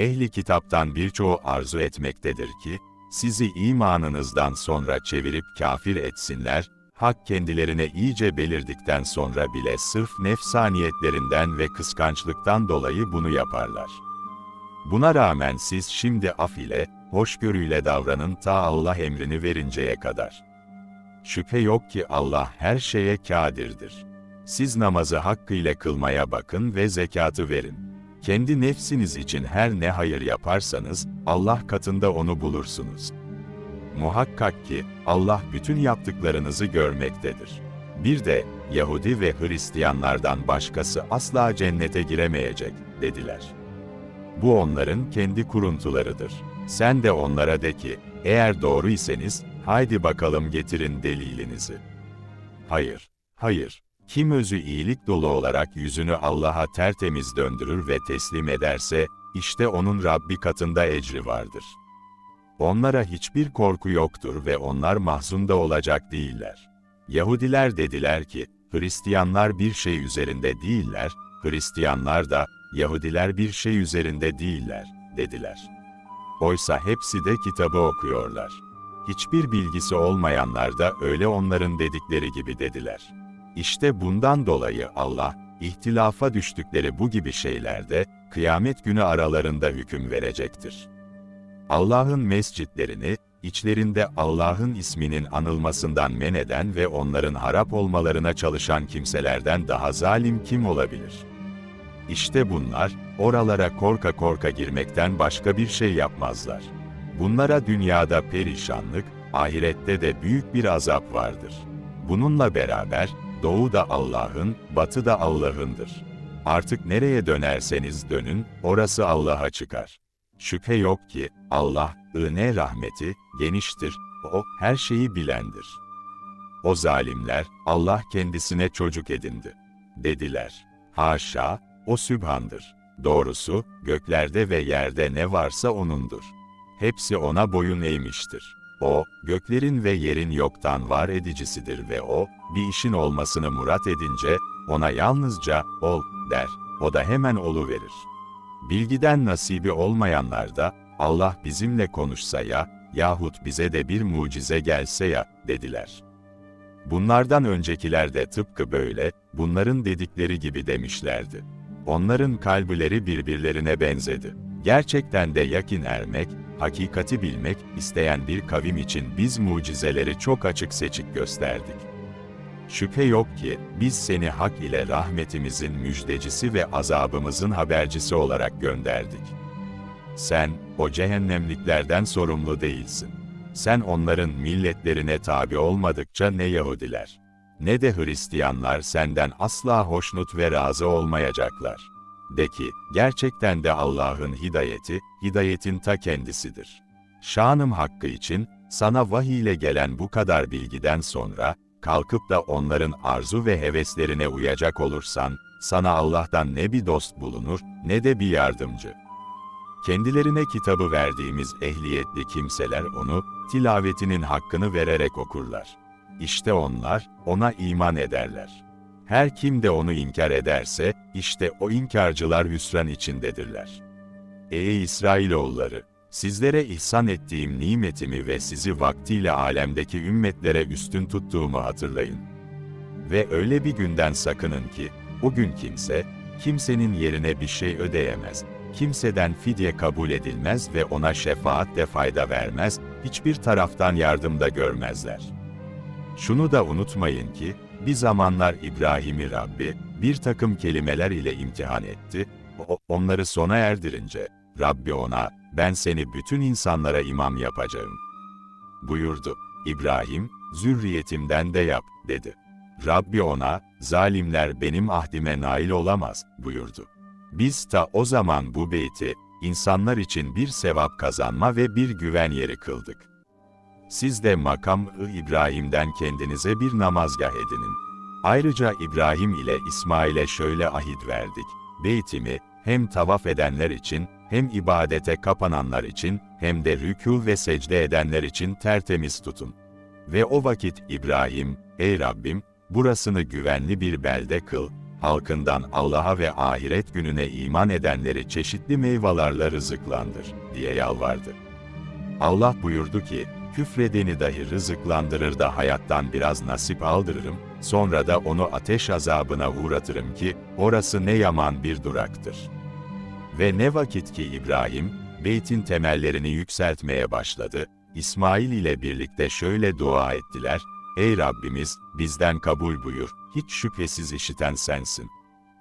ehli kitaptan birçoğu arzu etmektedir ki, sizi imanınızdan sonra çevirip kafir etsinler, hak kendilerine iyice belirdikten sonra bile sırf nefsaniyetlerinden ve kıskançlıktan dolayı bunu yaparlar. Buna rağmen siz şimdi af ile, hoşgörüyle davranın ta Allah emrini verinceye kadar. Şüphe yok ki Allah her şeye kadirdir. Siz namazı hakkıyla kılmaya bakın ve zekatı verin. Kendi nefsiniz için her ne hayır yaparsanız, Allah katında onu bulursunuz. Muhakkak ki, Allah bütün yaptıklarınızı görmektedir. Bir de, Yahudi ve Hristiyanlardan başkası asla cennete giremeyecek, dediler. Bu onların kendi kuruntularıdır. Sen de onlara de ki, eğer doğru iseniz, haydi bakalım getirin delilinizi. Hayır, hayır. Kim özü iyilik dolu olarak yüzünü Allah'a tertemiz döndürür ve teslim ederse, işte onun Rabbi katında ecri vardır. Onlara hiçbir korku yoktur ve onlar mahzunda olacak değiller. Yahudiler dediler ki, Hristiyanlar bir şey üzerinde değiller, Hristiyanlar da, Yahudiler bir şey üzerinde değiller, dediler. Oysa hepsi de kitabı okuyorlar. Hiçbir bilgisi olmayanlar da öyle onların dedikleri gibi dediler. İşte bundan dolayı Allah, ihtilafa düştükleri bu gibi şeylerde, kıyamet günü aralarında hüküm verecektir. Allah'ın mescitlerini, içlerinde Allah'ın isminin anılmasından men eden ve onların harap olmalarına çalışan kimselerden daha zalim kim olabilir? İşte bunlar, oralara korka korka girmekten başka bir şey yapmazlar. Bunlara dünyada perişanlık, ahirette de büyük bir azap vardır. Bununla beraber, doğu da Allah'ın, batı da Allah'ındır. Artık nereye dönerseniz dönün, orası Allah'a çıkar. Şüphe yok ki, Allah, ne rahmeti, geniştir, o, her şeyi bilendir. O zalimler, Allah kendisine çocuk edindi. Dediler. Haşa, o sübhandır. Doğrusu, göklerde ve yerde ne varsa O'nundur. Hepsi O'na boyun eğmiştir. O, göklerin ve yerin yoktan var edicisidir ve O, bir işin olmasını murat edince, O'na yalnızca, ol, der. O da hemen olu verir. Bilgiden nasibi olmayanlar da, Allah bizimle konuşsa ya, yahut bize de bir mucize gelse ya, dediler. Bunlardan öncekiler de tıpkı böyle, bunların dedikleri gibi demişlerdi. Onların kalbileri birbirlerine benzedi. Gerçekten de yakin ermek, hakikati bilmek isteyen bir kavim için biz mucizeleri çok açık seçik gösterdik. Şüphe yok ki, biz seni hak ile rahmetimizin müjdecisi ve azabımızın habercisi olarak gönderdik. Sen, o cehennemliklerden sorumlu değilsin. Sen onların milletlerine tabi olmadıkça ne Yahudiler, ne de Hristiyanlar senden asla hoşnut ve razı olmayacaklar. De ki, gerçekten de Allah'ın hidayeti, hidayetin ta kendisidir. Şanım hakkı için, sana vahiy ile gelen bu kadar bilgiden sonra, kalkıp da onların arzu ve heveslerine uyacak olursan, sana Allah'tan ne bir dost bulunur, ne de bir yardımcı. Kendilerine kitabı verdiğimiz ehliyetli kimseler onu, tilavetinin hakkını vererek okurlar. İşte onlar, ona iman ederler. Her kim de onu inkar ederse, işte o inkarcılar hüsran içindedirler. Ey İsrailoğulları! Sizlere ihsan ettiğim nimetimi ve sizi vaktiyle alemdeki ümmetlere üstün tuttuğumu hatırlayın. Ve öyle bir günden sakının ki, o gün kimse, kimsenin yerine bir şey ödeyemez, kimseden fidye kabul edilmez ve ona şefaat de fayda vermez, hiçbir taraftan yardım da görmezler. Şunu da unutmayın ki, bir zamanlar İbrahim'i Rabbi, bir takım kelimeler ile imtihan etti, o, onları sona erdirince, Rabbi ona, ben seni bütün insanlara imam yapacağım. Buyurdu. İbrahim, zürriyetimden de yap, dedi. Rabbi ona, zalimler benim ahdime nail olamaz, buyurdu. Biz ta o zaman bu beyti, insanlar için bir sevap kazanma ve bir güven yeri kıldık. Siz de makam-ı İbrahim'den kendinize bir namazgah edinin. Ayrıca İbrahim ile İsmail'e şöyle ahit verdik. Beytimi, hem tavaf edenler için, hem ibadete kapananlar için, hem de rükû ve secde edenler için tertemiz tutun. Ve o vakit İbrahim, ey Rabbim, burasını güvenli bir belde kıl, halkından Allah'a ve ahiret gününe iman edenleri çeşitli meyvelerle rızıklandır, diye yalvardı. Allah buyurdu ki, küfredeni dahi rızıklandırır da hayattan biraz nasip aldırırım, sonra da onu ateş azabına uğratırım ki, orası ne yaman bir duraktır. Ve ne vakit ki İbrahim, beytin temellerini yükseltmeye başladı, İsmail ile birlikte şöyle dua ettiler, Ey Rabbimiz, bizden kabul buyur, hiç şüphesiz işiten sensin.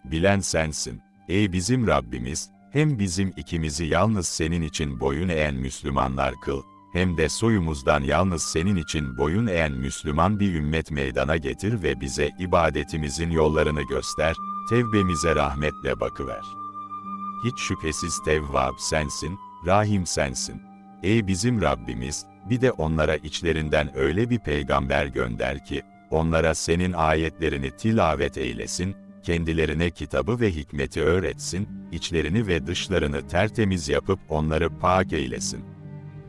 Bilen sensin, ey bizim Rabbimiz, hem bizim ikimizi yalnız senin için boyun eğen Müslümanlar kıl, hem de soyumuzdan yalnız senin için boyun eğen Müslüman bir ümmet meydana getir ve bize ibadetimizin yollarını göster, tevbemize rahmetle bakıver. Hiç şüphesiz Tevvab sensin, Rahim sensin. Ey bizim Rabbimiz, bir de onlara içlerinden öyle bir peygamber gönder ki, onlara senin ayetlerini tilavet eylesin, kendilerine kitabı ve hikmeti öğretsin, içlerini ve dışlarını tertemiz yapıp onları pak eylesin.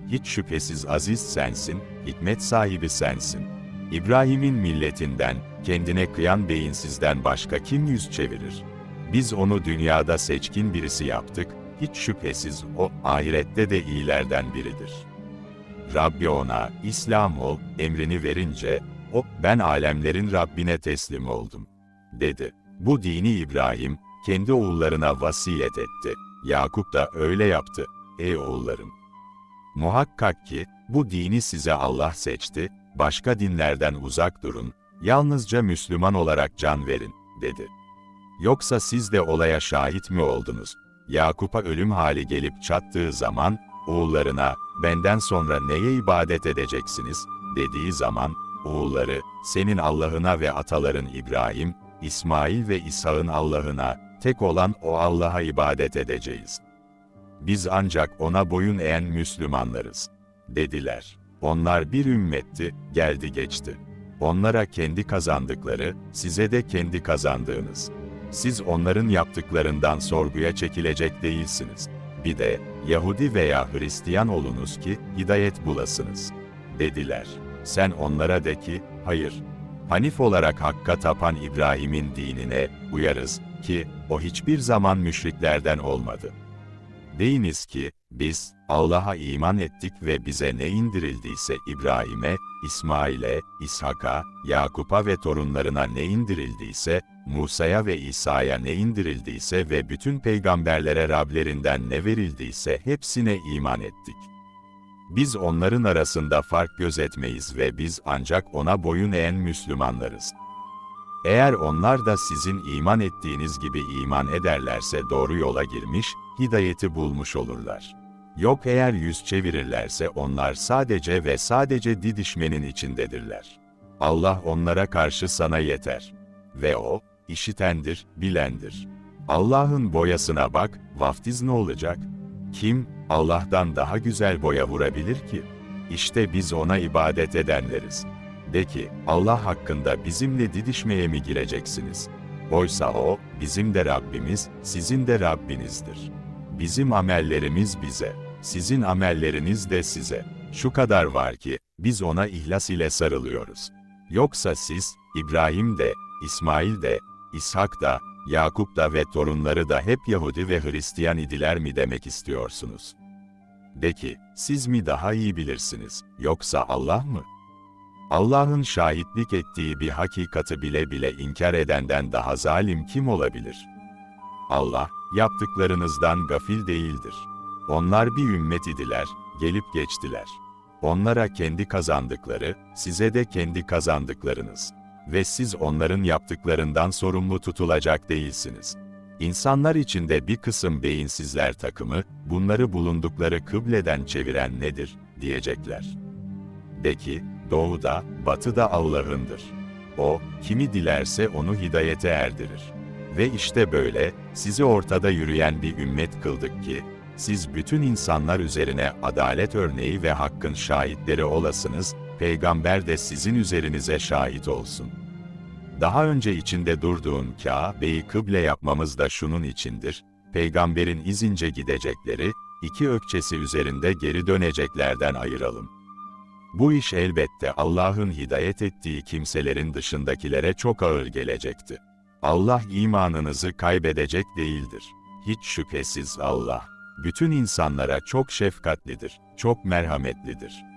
Hiç şüphesiz aziz sensin, hikmet sahibi sensin. İbrahim'in milletinden, kendine kıyan beyinsizden başka kim yüz çevirir? Biz onu dünyada seçkin birisi yaptık, hiç şüphesiz o, ahirette de iyilerden biridir. Rabbi ona, İslam ol, emrini verince, o, ben alemlerin Rabbine teslim oldum, dedi. Bu dini İbrahim, kendi oğullarına vasiyet etti. Yakup da öyle yaptı, ey oğullarım. Muhakkak ki, bu dini size Allah seçti, başka dinlerden uzak durun, yalnızca Müslüman olarak can verin, dedi. Yoksa siz de olaya şahit mi oldunuz? Yakup'a ölüm hali gelip çattığı zaman, oğullarına, benden sonra neye ibadet edeceksiniz, dediği zaman, oğulları, senin Allah'ına ve ataların İbrahim, İsmail ve İsa'nın Allah'ına, tek olan o Allah'a ibadet edeceğiz. Biz ancak ona boyun eğen Müslümanlarız, dediler. Onlar bir ümmetti, geldi geçti. Onlara kendi kazandıkları, size de kendi kazandığınız. Siz onların yaptıklarından sorguya çekilecek değilsiniz. Bir de, Yahudi veya Hristiyan olunuz ki, hidayet bulasınız. Dediler. Sen onlara de ki, hayır. Hanif olarak Hakk'a tapan İbrahim'in dinine uyarız ki, o hiçbir zaman müşriklerden olmadı. Deyiniz ki, biz, Allah'a iman ettik ve bize ne indirildiyse İbrahim'e, İsmail'e, İshak'a, Yakup'a ve torunlarına ne indirildiyse, Musa'ya ve İsa'ya ne indirildiyse ve bütün peygamberlere Rablerinden ne verildiyse hepsine iman ettik. Biz onların arasında fark gözetmeyiz ve biz ancak ona boyun eğen Müslümanlarız. Eğer onlar da sizin iman ettiğiniz gibi iman ederlerse doğru yola girmiş, hidayeti bulmuş olurlar. Yok eğer yüz çevirirlerse onlar sadece ve sadece didişmenin içindedirler. Allah onlara karşı sana yeter. Ve O, işitendir, bilendir. Allah'ın boyasına bak, vaftiz ne olacak? Kim, Allah'tan daha güzel boya vurabilir ki? İşte biz ona ibadet edenleriz. De ki, Allah hakkında bizimle didişmeye mi gireceksiniz? Oysa O, bizim de Rabbimiz, sizin de Rabbinizdir. Bizim amellerimiz bize, sizin amelleriniz de size. Şu kadar var ki, biz ona ihlas ile sarılıyoruz. Yoksa siz, İbrahim de, İsmail de, İshak da, Yakup da ve torunları da hep Yahudi ve Hristiyan idiler mi demek istiyorsunuz? De ki, siz mi daha iyi bilirsiniz, yoksa Allah mı? Allah'ın şahitlik ettiği bir hakikati bile bile inkar edenden daha zalim kim olabilir? Allah, yaptıklarınızdan gafil değildir. Onlar bir ümmet idiler, gelip geçtiler. Onlara kendi kazandıkları, size de kendi kazandıklarınız. Ve siz onların yaptıklarından sorumlu tutulacak değilsiniz. İnsanlar içinde bir kısım beyinsizler takımı, bunları bulundukları kıbleden çeviren nedir, diyecekler. De ki, doğuda, batıda Allah'ındır. O, kimi dilerse onu hidayete erdirir. Ve işte böyle, sizi ortada yürüyen bir ümmet kıldık ki, siz bütün insanlar üzerine adalet örneği ve hakkın şahitleri olasınız, peygamber de sizin üzerinize şahit olsun. Daha önce içinde durduğun Kabe'yi kıble yapmamız da şunun içindir, peygamberin izince gidecekleri, iki ökçesi üzerinde geri döneceklerden ayıralım. Bu iş elbette Allah'ın hidayet ettiği kimselerin dışındakilere çok ağır gelecekti. Allah imanınızı kaybedecek değildir. Hiç şüphesiz Allah, bütün insanlara çok şefkatlidir, çok merhametlidir.